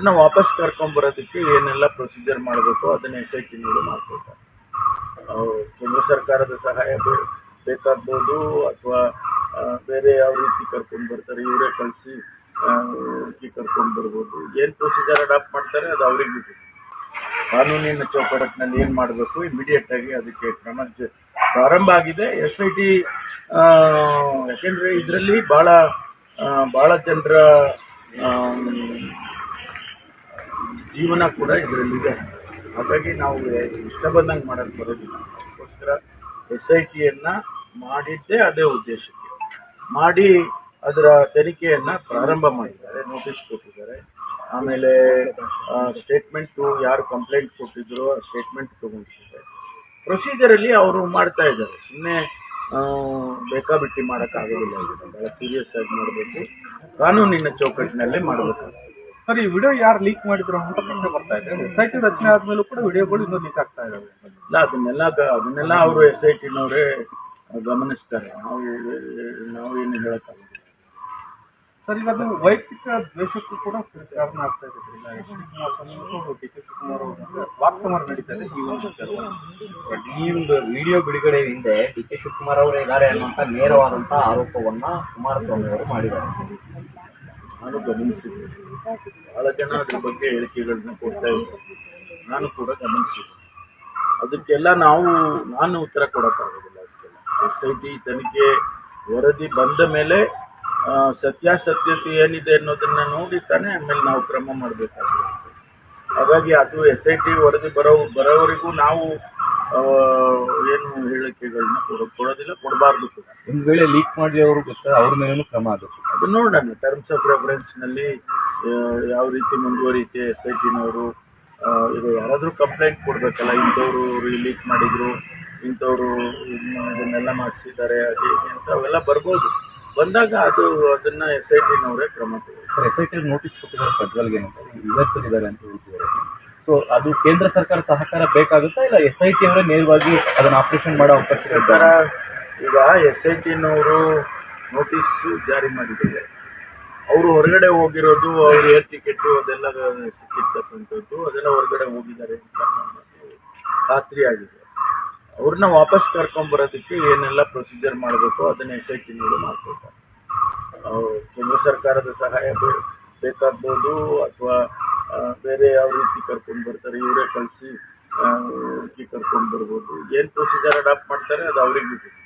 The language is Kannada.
ಅದನ್ನ ವಾಪಸ್ ಕರ್ಕೊಂಡ್ಬರೋದಕ್ಕೆ ಏನೆಲ್ಲ ಪ್ರೊಸೀಜರ್ ಮಾಡಬೇಕು, ಅದನ್ನ ಎಸ್ ಐ ಟಿನವರು ಮಾಡ್ಕೊಳ್ತಾರೆ ಕೇಂದ್ರ ಸರ್ಕಾರದ ಸಹಾಯ ಬೇಕಾಗ್ಬೋದು, ಅಥವಾ ಬೇರೆ ಯಾವ ರೀತಿ ಕರ್ಕೊಂಡು ಬರ್ತಾರೆ, ಇವರೇ ಕಳಿಸಿ ಕರ್ಕೊಂಡು ಬರ್ಬೋದು. ಏನು ಪ್ರೊಸೀಜರ್ ಅಡಾಪ್ಟ್ ಮಾಡ್ತಾರೆ ಅದು ಅವ್ರಿಗೆ ಬಿಟ್ಟು ಕಾನೂನಿನ ಚೌಕಟ್ಟಿನಲ್ಲಿ ಏನು ಮಾಡಬೇಕು ಇಮಿಡಿಯೇಟ್ ಆಗಿ ಅದಕ್ಕೆ ಕ್ರಮ ಪ್ರಾರಂಭ ಆಗಿದೆ. ಎಸ್ ಐ ಟಿ ಯಾಕೆಂದರೆ ಇದರಲ್ಲಿ ಭಾಳ ಭಾಳ ಜನರ ಜೀವನ ಕೂಡ ಇದರಲ್ಲಿದೆ. ಹಾಗಾಗಿ ನಾವು ಇಷ್ಟ ಬಂದಂಗೆ ಮಾಡೋಕ್ಕೆ ಬರೋದಿಲ್ಲ. ಅದಕ್ಕೋಸ್ಕರ ಎಸ್ ಐ ಟಿಯನ್ನು ಮಾಡಿದ್ದೇ ಅದೇ ಉದ್ದೇಶಕ್ಕೆ. ಮಾಡಿ ಅದರ ತನಿಖೆಯನ್ನು ಪ್ರಾರಂಭ ಮಾಡಿದ್ದಾರೆ, ನೋಟಿಸ್ ಕೊಟ್ಟಿದ್ದಾರೆ. ಆಮೇಲೆ ಸ್ಟೇಟ್ಮೆಂಟು ಯಾರು ಕಂಪ್ಲೇಂಟ್ ಕೊಟ್ಟಿದ್ರು, ಆ ಸ್ಟೇಟ್ಮೆಂಟ್ ತೊಗೊಂಡಿದ್ದಾರೆ. ಪ್ರೊಸೀಜರಲ್ಲಿ ಅವರು ಮಾಡ್ತಾ ಇದ್ದಾರೆ. ಸುಮ್ಮನೆ ಬೇಕಾಬಿಟ್ಟಿ ಮಾಡೋಕ್ಕಾಗೋದಿಲ್ಲ ಭಾಳ ಸೀರಿಯಸ್ ಆಗಿ ಮಾಡಬೇಕು. ಕಾನೂನಿನ ಚೌಕಟ್ಟಿನಲ್ಲೇ ಮಾಡಬೇಕಾಗುತ್ತೆ. ಸರ್ ಈ ವಿಡಿಯೋ ಯಾರು ಲೀಕ್ ಮಾಡಿದ್ರು ಅಂತ ಪ್ರಶ್ನೆ ಬರ್ತಾ ಇದೆ. ಎಸ್ ಐ ಟಿ ರಚನೆ ಆದ್ಮೇಲೂ ಕೂಡ ವಿಡಿಯೋಗಳು ಇನ್ನೂ ಲೀಕ್ ಆಗ್ತಾ ಇದಾವೆ. ಇಲ್ಲ ಅದನ್ನೆಲ್ಲ ಅದನ್ನೆಲ್ಲ ಅವರು ಎಸ್ ಐ ಟಿನವರೇ ಗಮನಿಸ್ತಾರೆ. ನಾವು ನಾವು ಏನು ಹೇಳೋಕ್ಕಾಗೋದಿಲ್ಲ ಸರ್ ಅದು ವೈಯಕ್ತಿಕ ದ್ವೇಷಕ್ಕೂ ಕೂಡ ಕಾರಣ ಆಗ್ತಾ ಇದೆ. ಡಿ ಕೆ ಶಿವಕುಮಾರ್ ಅವರ ವಾಕ್ಸಮರ ನಡೀತಾ ಇದೆ ಈ ಒಂದು ವಿಡಿಯೋ ಬಿಡುಗಡೆ ಹಿಂದೆ ಡಿ ಕೆ ಶಿವಕುಮಾರ್ ಅವರೇ ಇದ್ದಾರೆ ಅನ್ನುವಂಥ ನೇರವಾದಂಥ ಆರೋಪವನ್ನ ಕುಮಾರಸ್ವಾಮಿ ಅವರು ಮಾಡಿದ್ದಾರೆ. ನಾನು ಗಮನಿಸಿದ್ದೆ ಭಾಳ ಜನ ಅದ್ರ ಬಗ್ಗೆ ಹೇಳಿಕೆಗಳನ್ನ ಕೊಡ್ತಾ ಇದ್ದಾರೆ ನಾನು ಕೂಡ ಗಮನಿಸಿದ್ದೆ ಅದಕ್ಕೆಲ್ಲ ನಾವು, ನಾನು ಉತ್ತರ ಕೊಡೋಕ್ಕಾಗೋದಿಲ್ಲ ಅದಕ್ಕೆಲ್ಲ. ಎಸ್ ಐ ಟಿ ತನಿಖೆ ವರದಿ ಬಂದ ಮೇಲೆ ಸತ್ಯಾಸತ್ಯತೆ ಏನಿದೆ ಅನ್ನೋದನ್ನ ನೋಡಿ ತಾನೇ ಆಮೇಲೆ ನಾವು ಕ್ರಮ ಮಾಡಬೇಕಾಗಿರುತ್ತೆ ಹಾಗಾಗಿ ಅದು ಎಸ್ ಐ ಟಿ ವರದಿ ಬರೋ, ಬರೋವರೆಗೂ ನಾವು ಏನು ಹೇಳಿಕೆಗಳನ್ನ ಕೊಡೋ ಕೊಡೋದಿಲ್ಲ ಕೊಡಬಾರ್ದು ಕೂಡ. ಒಂದು ವೇಳೆ ಲೀಕ್ ಮಾಡಿ ಅವರು ಗೊತ್ತಾ ಅವ್ರ ಮೇಲೂ ಕ್ರಮ ಆಗುತ್ತೆ. ಅದು ನೋಡೋಣ. ಟರ್ಮ್ಸ್ ಆಫ್ ರೆಫರೆನ್ಸ್ನಲ್ಲಿ ಯಾವ ರೀತಿ ಮುಂದುವರಿಕೆ ಎಸ್ ಐ ಟಿನವರು ಈಗ ಯಾರಾದರೂ ಕಂಪ್ಲೇಂಟ್ ಕೊಡಬೇಕಲ್ಲ ಇಂಥವ್ರು ಲೀಕ್ ಮಾಡಿದರು ಇಂಥವ್ರು ಇದನ್ನೆಲ್ಲ ಮಾಡಿಸಿದ್ದಾರೆ ಅದೇ ಅಂತ ಅವೆಲ್ಲ ಬರ್ಬೋದು. ಬಂದಾಗ ಅದು ಅದನ್ನು ಎಸ್ ಐ ಟಿನವರೇ ಕ್ರಮ ತಗೊಳ್ತಾರೆ sir S I T notice ಕೊಟ್ಟಿದ್ದಾರೆ ಪ್ರಜ್ವಲ್ಗೆ ಇವತ್ತಿದ್ದಾರೆ ಅಂತ ಹೇಳ್ತಿದ್ದಾರೆ. ಸೊ ಅದು ಕೇಂದ್ರ ಸರ್ಕಾರ ಸಹಕಾರ ಬೇಕಾಗುತ್ತಾ ಇಲ್ಲ ಎಸ್ ಐ ಟಿ ಅವರೇ ನೇರವಾಗಿ ಅದನ್ನ ಆಪರೇಷನ್ ಮಾಡೋ ಅವಕಾಶ ಸರ್ಕಾರ ಈಗ ಎಸ್ ಐ ಟಿನವರು ನೋಟಿಸ್ ಜಾರಿ ಮಾಡಿದ್ದಾರೆ. ಅವರು ಹೊರಗಡೆ ಹೋಗಿರೋದು, ಅವ್ರ ಏರ್ ಟಿಕೆಟು ಅದೆಲ್ಲ ಸಿಕ್ಕಿರ್ತಕ್ಕಂಥದ್ದು, ಅದೆಲ್ಲ ಹೊರಗಡೆ ಹೋಗಿದ್ದಾರೆ ಅಂತ ಖಾತ್ರಿ ಆಗಿದೆ. ಅವ್ರನ್ನ ವಾಪಸ್ ಕರ್ಕೊಂಬರೋದಕ್ಕೆ ಏನೆಲ್ಲ ಪ್ರೊಸೀಜರ್ ಮಾಡಬೇಕು ಅದನ್ನ ಎಸ್ ಐ ಟಿನವರು ಮಾಡ್ಕೊಳ್ತಾರೆ. ಕೇಂದ್ರ ಸರ್ಕಾರದ ಸಹಾಯ ಬೇಕಾಗ್ಬೋದು ಅಥವಾ ಬೇರೆ ಯಾವ ರೀತಿ ಕರ್ಕೊಂಡು ಬರ್ತಾರೆ, ಇವರೇ ಕಳಿಸಿ ಕರ್ಕೊಂಡು ಬರ್ಬೋದು. ಏನು ಪ್ರೊಸೀಜರ್ ಅಡಾಪ್ಟ್ ಮಾಡ್ತಾರೆ, ಅದು ಅವ್ರಿಗೆ ಬಿಟ್ಟಿದೆ